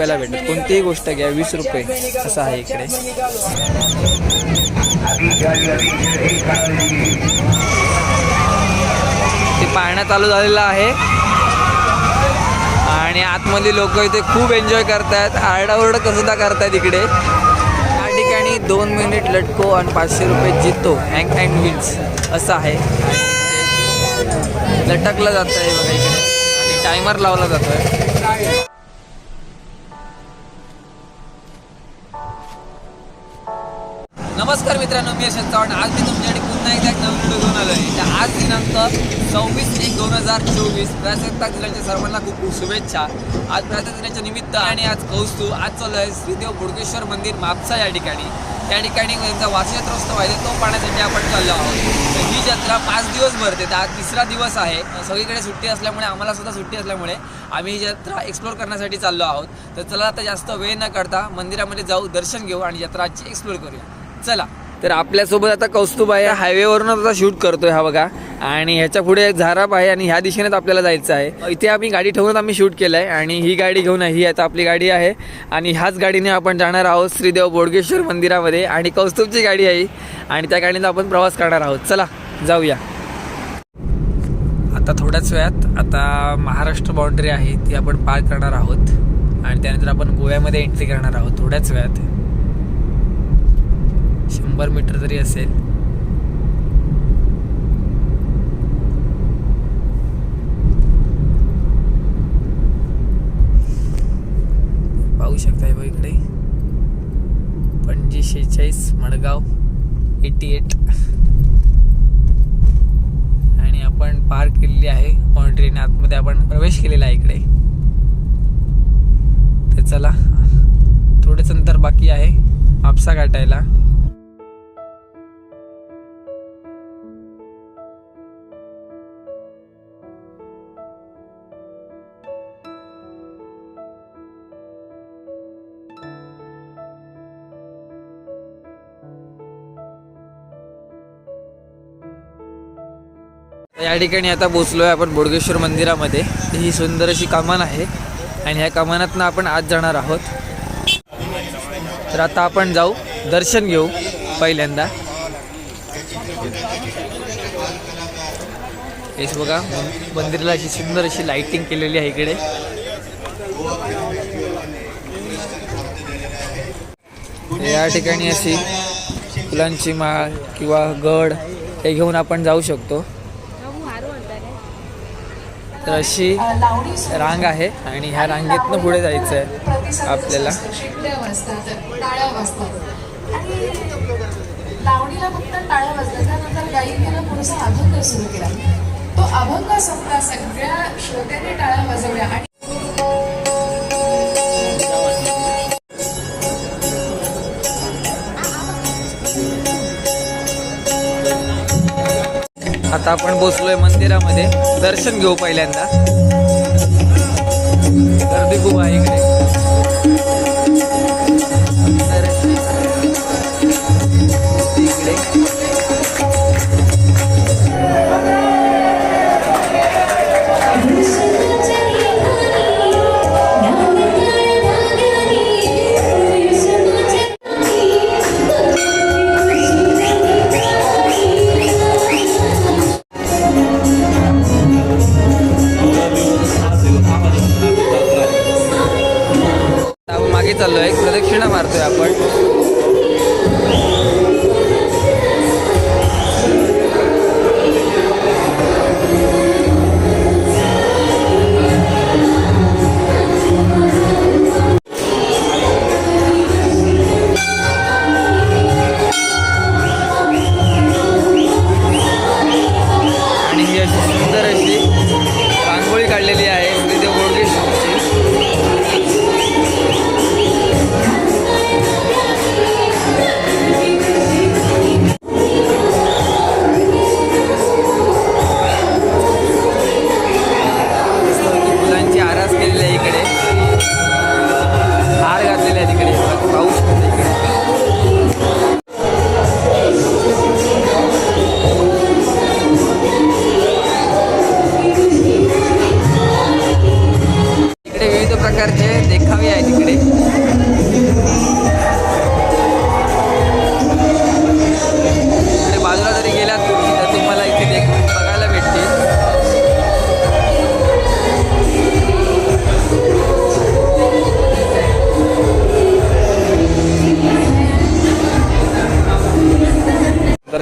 रुपयाला भेटतात कोणतीही गोष्ट घ्या वीस रुपये. असं आहे इकडे. ते पाळणं चालू झालेलं आहे. आणि आतमधली लोक इथे खूप एन्जॉय करतायत. आरडाओरड सुद्धा करतायत इकडे. या ठिकाणी दोन मिनिट लटको आणि पाचशे रुपये जितो. हँग अँड व्हील्स असं आहे. लटकलं जातं आहे बघा इकडे. आणि टायमर लावला जातो आहे मित्रांनो मी यशवंत चव्हाण. आज मी तुमच्याकडे पुन्हा एकदा एक नवीन व्हिडिओ घेऊन आलो आहे. तर आज दिनांक सव्वीस एक दोन हजार चोवीस प्रजासत्ताक दिनाच्या सर्वांना खूप खूप शुभेच्छा. आज प्रजासत्ताक दिनाच्या निमित्त आणि आज कौस्तू आज चालू आहे श्रीदेव बोडकेश्वर मंदिर मापसा या ठिकाणी. त्या ठिकाणी त्यांचा वासयात्रोत्सव आहे तो पाहण्यासाठी आपण चाललो आहोत. तर ही जत्रा पाच दिवस भरते तर आज तिसरा दिवस आहे. सगळीकडे सुट्टी असल्यामुळे आम्हाला सुद्धा सुट्टी असल्यामुळे आम्ही ही जत्रा एक्सप्लोर करण्यासाठी चाललो आहोत. तर चला आता जास्त वेळ न करता मंदिरामध्ये जाऊ दर्शन घेऊ आणि जत्रा आजची एक्सप्लोर करूया. चला. तर आपल्यासोबत आता कौस्तुभ आहे. हायवेवरूनच आता शूट करतोय हा बघा. आणि ह्याच्या पुढे एक झाराप आहे आणि ह्या दिशेनेच आपल्याला जायचं आहे. इथे आम्ही गाडी ठेवूनच आम्ही शूट केलं आहे आणि ही गाडी घेऊन आहे ही आता आपली गाडी आहे. आणि ह्याच गाडीने आपण जाणार आहोत श्रीदेव बोडगेश्वर मंदिरामध्ये. आणि कौस्तुभची गाडी आहे आणि त्या गाडीने आपण प्रवास करणार आहोत. चला जाऊया. आता थोड्याच वेळात आता महाराष्ट्र बाउंड्री आहे. ती आपण पार करणार आहोत. आणि त्यानंतर आपण गोव्यामध्ये एंट्री करणार आहोत. थोड्याच वेळात. शंभर मीटर तरी असेल. पाहू शकताय बघ इकडे. पणजी शेहेचाळीस मडगाव एटी एट. आणि आपण पार केलेली आहे बाउंड्रीने आतमध्ये. आपण प्रवेश केलेला आहे इकडे. तर चला थोडेच अंतर बाकी आहे. आपसा गाठायला. या ठिकाणी आता पोचलोय आपण बोडगेश्वर मंदिरामध्ये. ही सुंदर अशी कमान आहे आणि ह्या कमानातनं आपण आज जाणार आहोत. तर आता आपण जाऊ दर्शन घेऊ पहिल्यांदा. हेच बघा मंदिराला अशी सुंदर अशी लाइटिंग केलेली आहे इकडे. या ठिकाणी अशी फुलांची माळ किंवा गड हे घेऊन आपण जाऊ शकतो. तर अशी रांग आहे आणि ह्या रांगेतनं पुढे जायचं आहे आपल्याला लावणीला फक्त टाळ्या वाजल्या त्यानंतर अभंग सुरू केला. तो अभंग संपला सगळ्या श्रोत्यांनी टाळ्या वाजवल्या. आणि आता आपण बसलोय मंदिरामध्ये. दर्शन घेऊ पहिल्यांदा. गर्दी खूप आहे इकडे.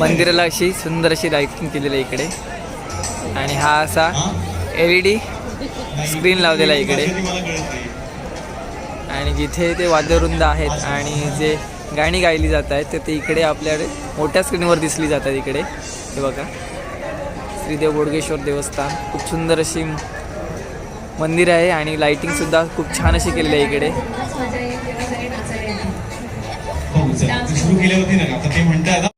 मंदिराला अशी सुंदर अशी लाईटिंग केलेली आहे इकडे. आणि हा असा एल ई डी स्क्रीन लावलेला आहे इकडे. आणि जिथे ते वाद्यवृंद आहेत आणि जे गाणी गायली जात आहेत. तर ते इकडे आपल्याकडे मोठ्या स्क्रीनवर दिसली जातात इकडे. हे बघा. श्रीदेव बोडगेश्वर देवस्थान. खूप सुंदर अशी मंदिर आहे आणि लाईटिंगसुद्धा खूप छान अशी केलेली आहे इकडे. हो सर ते सुरू केली होती ना आता ते म्हणतात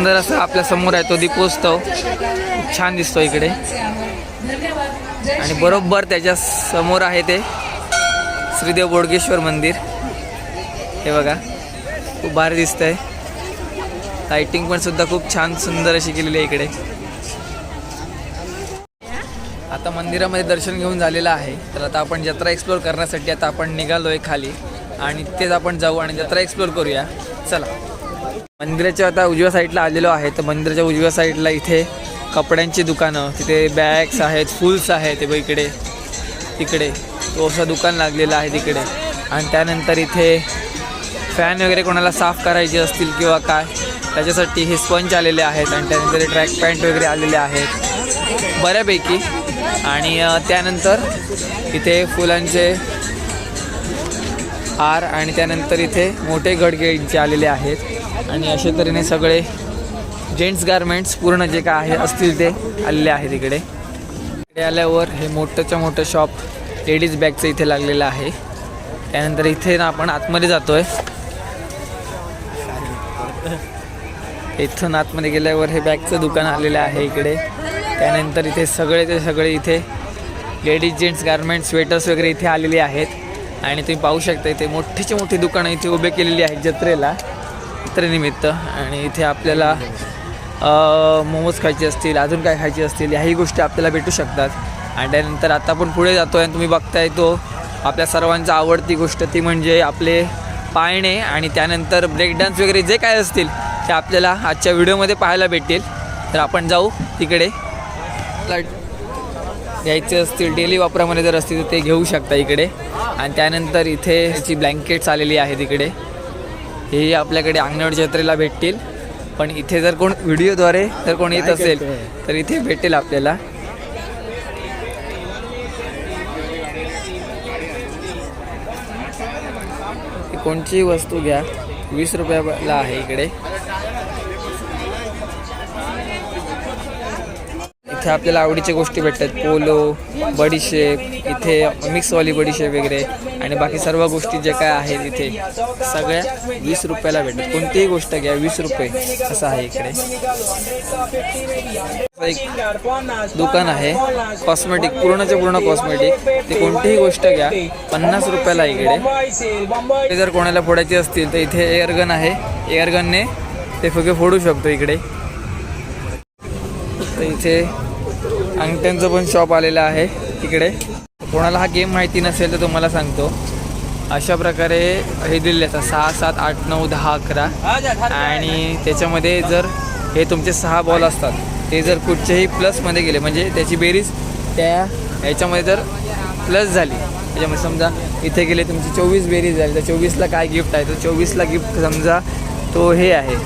सुंदर असा आपल्यासमोर आहे तो दीपोत्सव. छान दिसतो इकडे. आणि बरोबर त्याच्यासमोर आहे ते श्रीदेव बोडगेश्वर मंदिर. हे बघा खूप भारी दिसतंय. लाइटिंग पण सुद्धा खूप छान सुंदर अशी केलेली आहे इकडे. आता मंदिरामध्ये दर्शन घेऊन झालेलं आहे. तर आता आपण जत्रा एक्सप्लोर करण्यासाठी आता आपण निघालोय खाली. आणि तेच आपण जाऊ आणि जत्रा एक्सप्लोर करूया. चला. मंदिराच्या आता उजव्या साईडला आलेलो आहे. तर मंदिराच्या उजव्या साईडला इथे कपड्यांची दुकानं. तिथे बॅग्स आहेत फुल्स आहेत ते बघ इकडे. तिकडे. तो असं दुकान लागलेलं आहे तिकडे. आणि त्यानंतर इथे फॅन वगैरे कोणाला साफ करायचे असतील किंवा काय त्याच्यासाठी हे स्पंज आलेले आहेत आणि त्यानंतर ट्रॅक पॅन्ट वगैरे आलेले आहेत. बऱ्यापैकी. आणि त्यानंतर इथे फुलांचे हार आणि त्यानंतर इथे मोठे गडगेचे आलेले आहेत. आणि अशा तऱ्हेने सगळे जेंट्स गारमेंट्स पूर्ण जे काय आहे असतील ते आलेले आहेत इकडे. इकडे आल्यावर हे मोठंच्या मोठं शॉप लेडीज बॅगचं इथे लागलेलं आहे. त्यानंतर इथे ना आपण आतमध्ये जातोय. इथून आतमध्ये गेल्यावर हे बॅगचं दुकान आलेलं आहे इकडे. त्यानंतर इथे सगळे ते सगळे इथे लेडीज जेंट्स गारमेंट्स स्वेटर्स वगैरे इथे आलेले आहेत. आणि तुम्ही पाहू शकता इथे मोठीची मोठी दुकानं इथे उभे केलेली आहेत जत्रेला. जत्रेनिमित्त आणि इथे आपल्याला मोमोज खायचे असतील अजून काय खायचे असतील ह्याही गोष्टी आपल्याला भेटू शकतात. आणि त्यानंतर आता आपण पुढे जातो आणि तुम्ही बघताय तो आपल्या सर्वांचा आवडती गोष्ट ती म्हणजे आपले पाळणे आणि त्यानंतर ब्रेक डान्स वगैरे जे काय असतील ते आपल्याला आजच्या व्हिडिओमध्ये पाहायला भेटतील. तर आपण जाऊ तिकडे. घ्यायचे असतील डेली वापरामध्ये जर असतील तर ते घेऊ शकता इकडे. आणि त्यानंतर इथे जी ब्लँकेट्स आलेली आहेत इकडे. हे आपल्याकडे अंगणवाड जत्रेला भेटतील. पण इथे जर कोण व्हिडिओद्वारे जर कोण येत असेल तर इथे भेटेल आपल्याला. कोणची वस्तू घ्या? वीस रुपयाला आहे इकडे. इथे आपल्याला आवडीच्या गोष्टी भेटतात. पोलो बडीशेप इथे मिक्सवाली बडीशेप वगैरे आणि बाकी सर्व गोष्टी जे काय आहेत इथे सगळ्या वीस रुपयाला भेटतात. कोणतीही गोष्ट घ्या वीस रुपये असं आहे इकडे. एक दुकान आहे कॉस्मेटिक पूर्णच्या पूर्ण कॉस्मेटिक ते कोणतीही गोष्ट घ्या पन्नास रुपयाला आहे इकडे. ते जर कोणाला फोडायचे असतील तर इथे एअरगन आहे. एअरगनने ते फुगे फोडू शकतो इकडे. तर इथे अंगठ्यांचं पण शॉप आलेलं आहे तिकडे कोणाला हा गेम माहिती नसेल तर तुम्हाला सांगतो. अशा प्रकारे हे दिलेले असतात सहा सात आठ नऊ दहा अकरा. आणि त्याच्यामध्ये जर हे तुमचे सहा बॉल असतात ते जर कुठच्याही प्लसमध्ये गेले म्हणजे त्याची बेरीज त्या ह्याच्यामध्ये जर प्लस झाली त्याच्यामध्ये समजा इथे गेले तुमची चोवीस बेरीज झाली तर चोवीसला काय गिफ्ट आहे? तर चोवीसला गिफ्ट समजा तो हे आहे.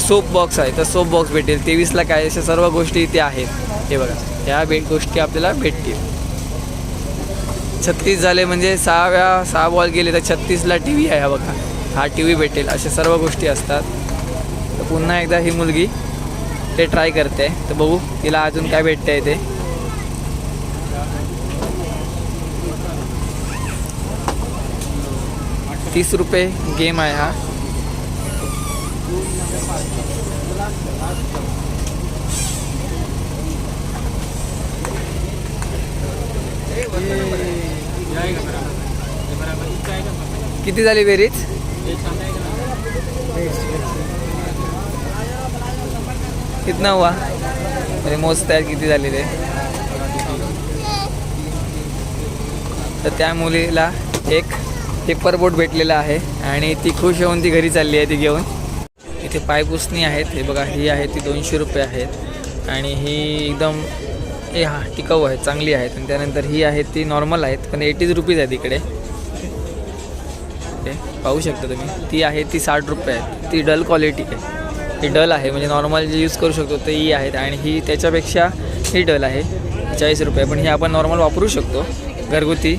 सोप बॉक्स आहे. तर सोप बॉक्स भेटेल. तेवीसला काय अशा सर्व गोष्टी इथे आहेत. हे बघा ह्या भेट गोष्टी आपल्याला भेटतील. छत्तीस झाले म्हणजे सहाव्या सहा बॉल गेले तर छत्तीसला टी व्ही आहे हा बघा. हा टी व्ही भेटेल अशा सर्व गोष्टी असतात. तर पुन्हा एकदा ही मुलगी ते ट्राय करते. तर बघू तिला अजून काय भेटतं आहे ते. तीस रुपये गेम आहे हा. किती झाली बेरीज? कितना हुआ? अरे मोज तयार किती झाली ते तर त्या मुलीला एक पेपर बोट भेटलेला आहे आणि ती खुश होऊन ती घरी चालली आहे ती घेऊन. इथे पायपुसणी आहेत हे बघा ही आहे ती दोनशे रुपये आहेत. आणि ही एकदम हे हा टिकाऊ आहे चांगली आहेत आणि त्यानंतर ही आहे ती नॉर्मल आहेत पण एटीज रुपीज आहेत इकडे. पाहू शकता तुम्ही. ती आहे ती साठ रुपये आहे ती डल क्वालिटी आहे. ही डल आहे म्हणजे नॉर्मल जे यूज करू शकतो ते ही आहेत. आणि ही त्याच्यापेक्षा ही डल आहे चाळीस रुपये. पण ही आपण नॉर्मल वापरू शकतो. घरगुती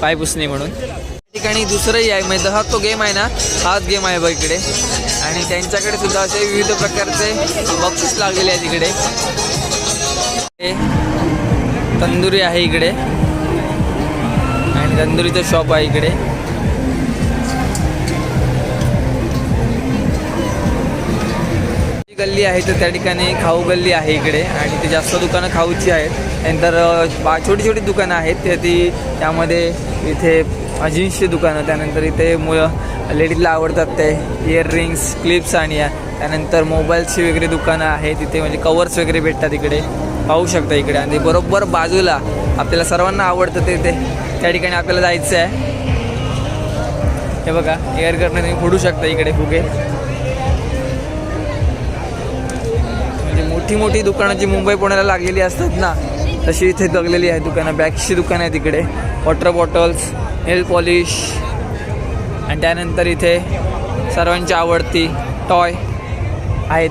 पाय पुसणे म्हणून. त्या ठिकाणी दुसरंही आहे म्हणजे हा तो गेम आहे ना हाच गेम आहे बघ इकडे. आणि त्यांच्याकडे सुद्धा असे विविध प्रकारचे बॉक्सेस लागलेले आहेत इकडे. तंदुरी आहे इकडे. आणि तंदुरीचं शॉप आहे इकडे. गल्ली आहे तर त्या ठिकाणी खाऊ गल्ली आहे इकडे. आणि ते जास्त दुकानं खाऊची आहेत. नंतर छोटी छोटी दुकानं आहेत. ते ती त्यामध्ये इथे जीन्सची दुकानं त्यानंतर इथे मु लेडीजला आवडतात ते. इयररिंग्स क्लिप्स आणि त्यानंतर मोबाईलची वगैरे दुकानं आहेत. तिथे म्हणजे कवर्स वगैरे भेटतात इकडे. पाहू शकता इकडे. आणि बरोबर बाजूला आपल्याला सर्वांना आवडतं ते ते त्या ठिकाणी आपल्याला जायचं आहे. हे बघा एअर करणं तुम्ही फोडू शकता इकडे फुगे. म्हणजे मोठी मोठी दुकानं जी मुंबई पुण्याला लागलेली असतात ना तशी इथे लागलेली आहे दुकानं. बॅग्सची दुकानं आहेत इकडे. वॉटर बॉटल्स नेल पॉलिश आणि त्यानंतर इथे सर्वांची आवडती टॉय आहेत.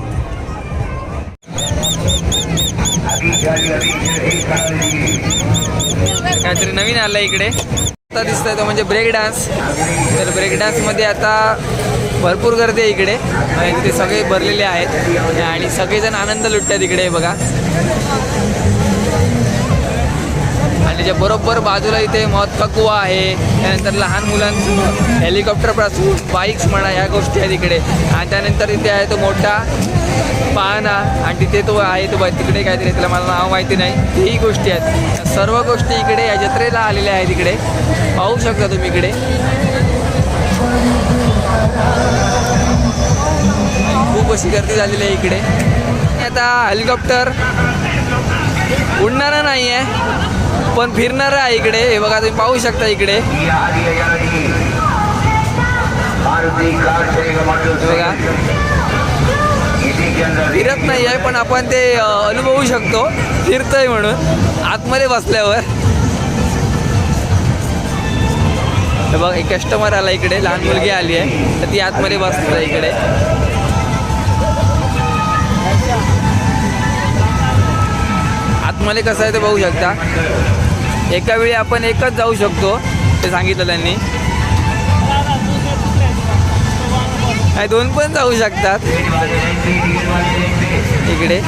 काहीतरी नवीन आलं इकडे. आता दिसतंय तो म्हणजे ब्रेक डान्स तर ब्रेक डान्समध्ये आता भरपूर गर्दी आहे इकडे. आणि तिथे सगळे भरलेले आहेत. आणि सगळेजण आनंद लुटतात इकडे बघा. त्याच्या बरोबर बाजूला इथे महत्त्व कुवा आहे. त्यानंतर लहान मुलांचं हेलिकॉप्टरपासून बाईक्स म्हणा ह्या गोष्टी आहेत इकडे. आणि त्यानंतर इथे आहे तो मोठा पाहणा आणि तिथे तो आहे तो तिकडे काहीतरी त्याला मला नाव माहिती नाही. तेही गोष्टी आहेत. सर्व गोष्टी इकडे या जत्रेला आलेल्या आहेत इकडे. पाहू शकता तुम्ही इकडे. खूप अशी गर्दी झालेली आहे इकडे. आता हेलिकॉप्टर उडणारा नाही आहे पण फिरणार आहे इकडे. हे बघा तुम्ही पाहू शकता इकडे. बघा. फिरत नाही आहे पण आपण ते अनुभवू शकतो. फिरतंय म्हणून. आतमध्ये बसल्यावर. हे बघ एक कस्टमर आला इकडे. लहान मुलगी आली आहे. तर ती आतमध्ये बसते इकडे. आतमध्ये कसं आहे ते बघू शकता. एका वेळी आपण एकच जाऊ शकतो ते सांगितलं त्यांनी. नाही दोन पण जाऊ शकतात. इकडे.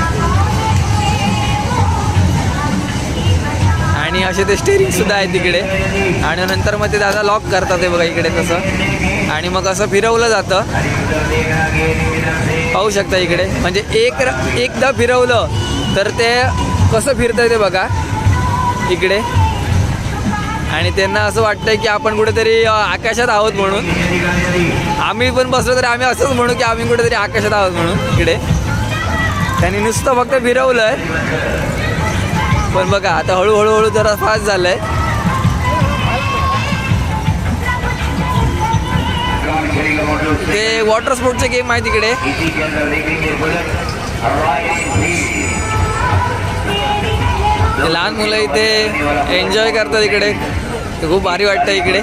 आणि असे ते स्टेरिंग सुद्धा आहे तिकडे. आणि नंतर मग ते दादा लॉक करतात ते बघा इकडे तसं. आणि मग असं फिरवलं जातं. पाहू शकता इकडे. म्हणजे एक र- एकदा फिरवलं तर ते कसं फिरतंय ते बघा. इकडे. आणि त्यांना असं वाटतंय की आपण कुठेतरी आकाशात आहोत म्हणून. आम्ही पण बसलो तरी आम्ही असंच म्हणू की आम्ही कुठेतरी आकाशात आहोत म्हणून इकडे. त्यांनी नुसतं फक्त फिरवलंय. पण बघा आता हळूहळू हळू जरा फास्ट झालंय. ते वॉटर स्पोर्टचे गेम आहे तिकडे लहान मुलं इथे एन्जॉय करतात इकडे. खूप भारी वाटतं इकडे.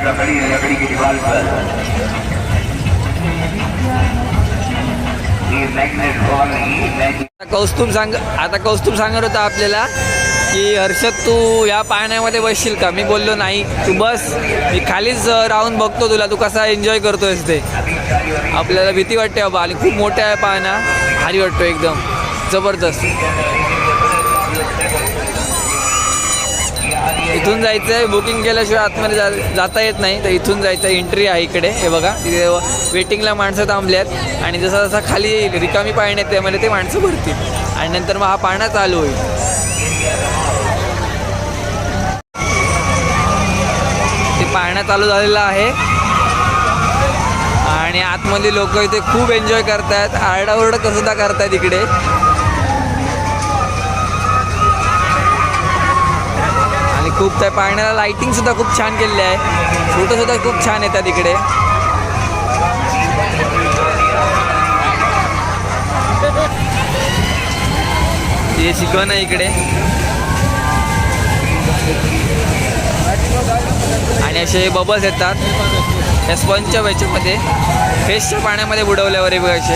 आता कौस्तुभ सांग आता कौस्तुभ सांगत होता आपल्याला की हर्षद तू या पाण्यामध्ये बसशील का? मी बोललो नाही. तू बस मी खालीच राहून बघतो तुला. तू कसा एन्जॉय करतोयस ते. आपल्याला भीती वाटते बाबा. आणि खूप मोठ्या आहे पाहणा भारी वाटतो एकदम. जबरदस्त. इथून जायचं आहे बुकिंग केल्याशिवाय आतमध्ये जा जाता येत नाही. तर इथून जायचं एंट्री आहे इकडे. हे बघा. तिथे वेटिंगला माणसं थांबली आहेत आणि जसा जसा खाली रिकामी पाणी येते त्यामध्ये ते माणसं भरतील. आणि नंतर मग हा पाणा चालू होईल. ते पाळणा चालू झालेला आहे. आणि आतमध्ये लोक इथे खूप एन्जॉय करतायत. आरडाओरडा कसुद्धा करतायत इकडे? खूप त्या पाण्याला लाइटिंग सुद्धा खूप छान केलेली आहे. फोटो सुद्धा खूप छान येतात इकडे. हे शिकवण आहे इकडे. आणि असे बबल्स येतात. या स्पंजच्या याच्यामध्ये फेसच्या पाण्यामध्ये बुडवल्यावर हे बघा असे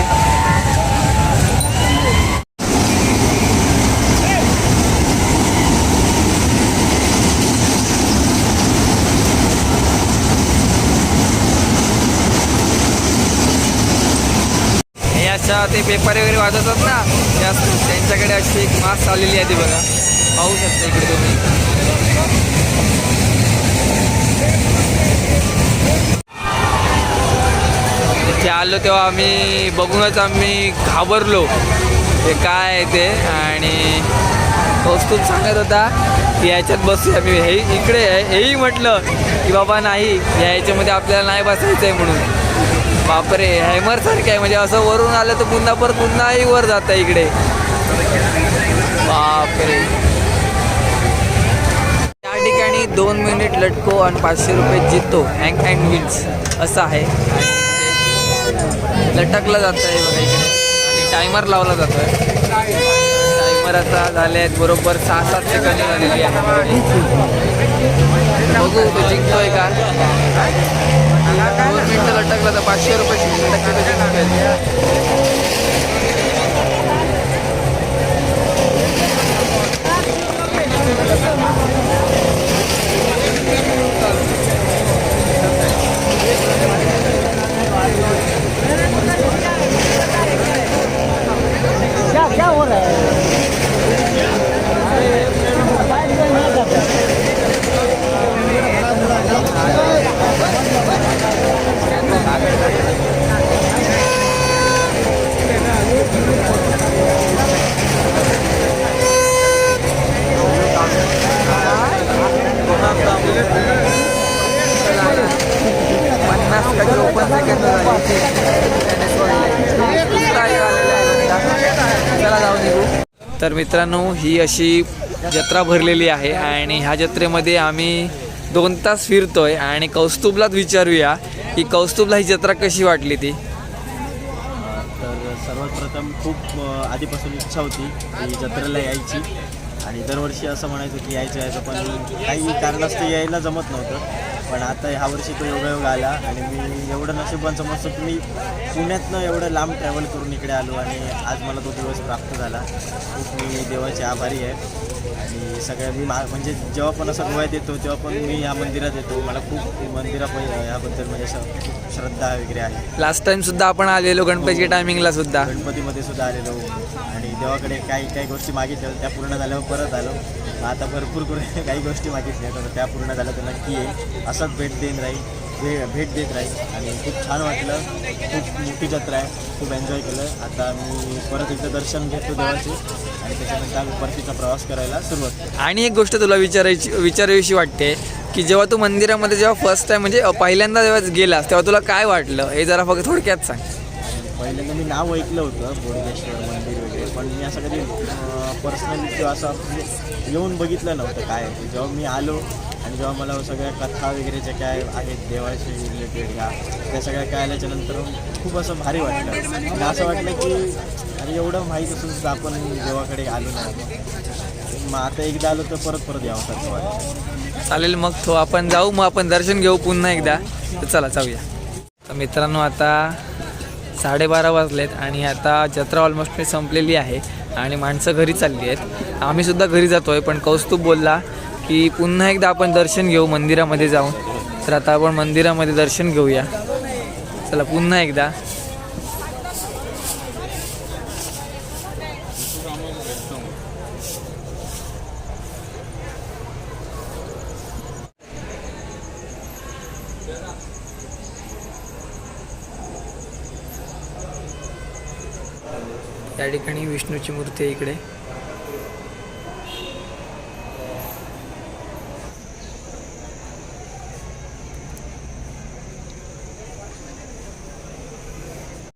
हे अशा ते पेपर वगैरे वाजवतात ना त्या त्यांच्याकडे अशी एक मास्क आलेली आहे ती बघा. पाहू शकता इकडे तुम्ही. आलो तेव्हा आम्ही बघूनच आम्ही घाबरलो. हे काय आहे ते? आणि वस्तू सांगत होता की याच्यात बसूया मी. हे इकडे हेही म्हटलं की बाबा नाही या याच्यामध्ये आपल्याला नाही बसायचं आहे म्हणून. बापरे हॅमर सारखे आहे. म्हणजे असं वरून आलं तर पुन्हा परत पुन्हाही वर जातं इकडे. बापरे. त्या ठिकाणी दोन मिनिट लटको आणि पाचशे रुपये जितो. हँग अँड विल्स असं आहे. लटकलं जातं आहे बघा इकडे. आणि टायमर लावला जातो आहे टायमर आता झाले आहेत. बरोबर सहा सात सेकंद झालेली आहे. बघू जिंकतोय का? दोन मिनिटं तर पाचशे रुपये शिक्षण टक्के पन्नास सेकंद चला जाऊ निघू तर मित्रांनो ही अशी जत्रा भरलेली आहे आणि ह्या जत्रेमध्ये आम्ही दोन तास फिरतोय आणि कौस्तुभलाच विचारूया की कौस्तुभला ही जत्रा कशी वाटली ती. सर्वात प्रथम खूप आधीपासून इच्छा होती की जत्रेला यायची. आणि दरवर्षी असं म्हणायचं की यायचं यायचं पण काही कारणास्तव यायला जमत नव्हतं. पण आता ह्या वर्षी तो योगायोग आला आणि मी एवढं नशिबान समजतो की मी पुण्यातनं एवढं लांब ट्रॅव्हल करून इकडे आलो आणि आज मला तो दिवस प्राप्त झाला. खूप मी देवाचे आभारी आहे. आणि सगळ्या मी मा म्हणजे जेव्हा पण असं गोव्यात येतो तेव्हा पण मी या मंदिरात येतो. मला खूप मंदिरा ह्याबद्दल म्हणजे असं श्रद्धा वगैरे आहे. लास्ट टाइम सुद्धा आपण आलेलो गणपतीच्या टायमिंगला सुद्धा. गणपतीमध्ये सुद्धा आलेलो. आणि देवाकडे काही काही गोष्टी मागितल्या त्या पूर्ण झाल्यावर परत आलो. मग आता भरपूर करून काही गोष्टी मागितल्या तर त्या पूर्ण झाल्या तर नक्की येईल असंच भेट देत राहील. भे भेट देत राहील. आणि खूप छान वाटलं. खूप मोठी जत्रा आहे. खूप एन्जॉय केलं. आता मी परत एकदा दर्शन घेतो देवाचे. आणि त्याच्यानंतर आम्ही परतीचा प्रवास करायला सुरुवात आणि एक गोष्ट तुला विचारायची विचारावीशी वाटते की जेव्हा तू मंदिरामध्ये जेव्हा फर्स्ट टाइम म्हणजे पहिल्यांदा जेव्हा गेलास तेव्हा तुला काय वाटलं? हे जरा फक्त थोडक्यात सांग. पहिल्यांदा मी नाव ऐकलं होतं बोडगेश्वर मंदिर वगैरे. पण मी असं कधी पर्सनली किंवा असं म्हणजे येऊन बघितलं नव्हतं काय आहे जेव्हा मी आलो आणि जेव्हा मला सगळ्या कथा वगैरे ज्या काय आहेत देवाशी रिलेटेड या त्या सगळ्या काय आल्याच्यानंतर खूप असं भारी वाटलं. मला असं वाटलं की अरे एवढं माहीत असून सुद्धा आपण देवाकडे आलो नाही. मग आता एकदा आलो तर परत परत यावं सारखं वाटतं चालेल मग तो आपण जाऊ मग आपण दर्शन घेऊ पुन्हा एकदा. तर चला जाऊया. तर मित्रांनो आता साडेबारा वाजलेत आणि आता जत्रा ऑलमोस्ट संपलेली आहे आणि माणसं घरी चालली आहेत. आम्ही सुद्धा घरी जातोय पण कौस्तुभ बोलला की पुन्हा एकदा आपण दर्शन घेऊ मंदिरामध्ये जाऊन. तर आता आपण मंदिरामध्ये दर्शन घेऊया. चला पुन्हा एकदा. त्या ठिकाणी विष्णूची मूर्ती आहे इकडे.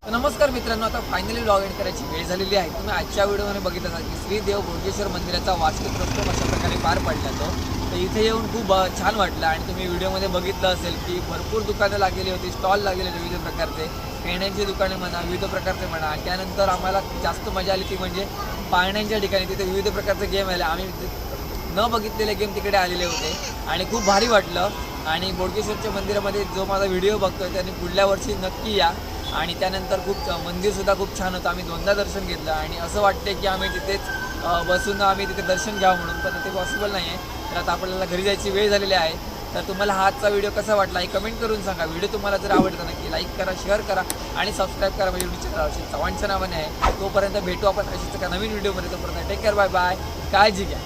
नमस्कार मित्रांनो आता फायनली लॉग इन करायची वेळ झालेली आहे. तुम्ही आजच्या व्हिडिओमध्ये बघितलं असाल की श्रीदेव भोगेश्वर मंदिराचा वार्षिक उत्सव अशा प्रकारे पार पडला तो. तर इथे येऊन खूप छान वाटलं आणि तुम्ही व्हिडिओमध्ये बघितलं असेल की भरपूर दुकानं लागलेली होती स्टॉल लागलेले होते विविध प्रकारचे. खेळण्यांची दुकाने म्हणा विविध प्रकारचे म्हणा त्यानंतर आम्हाला जास्त मजा आली ती म्हणजे पाळण्यांच्या ठिकाणी तिथे विविध प्रकारचे गेम आले. आम्ही न बघितलेले गेम तिकडे आलेले होते. आणि खूप भारी वाटलं. आणि बोडकेश्वरच्या मंदिरामध्ये जो माझा व्हिडिओ बघतोय त्याने पुढल्या वर्षी नक्की या. आणि त्यानंतर खूप मंदिरसुद्धा खूप छान होतं. आम्ही दोनदा दर्शन घेतलं. आणि असं वाटते की आम्ही तिथेच बसून आम्ही तिथे दर्शन घ्यावं म्हणून. पण ते पॉसिबल नाही आहे तर आता आपल्याला घरी जायची वेळ झालेली आहे. तर तुम्हाला हा आजचा व्हिडिओ कसा वाटला हे कमेंट करून सांगा. व्हिडिओ तुम्हाला जर आवडला नक्की लाईक करा शेअर करा आणि सबस्क्राईब करा. म्हणजे चॅनल अशी चव्हाणच्या नावाने आहे. तोपर्यंत भेटू आपण अशीच एका नवीन व्हिडिओमध्ये तोपर्यंत टेक केअर बाय बाय काळजी घ्या.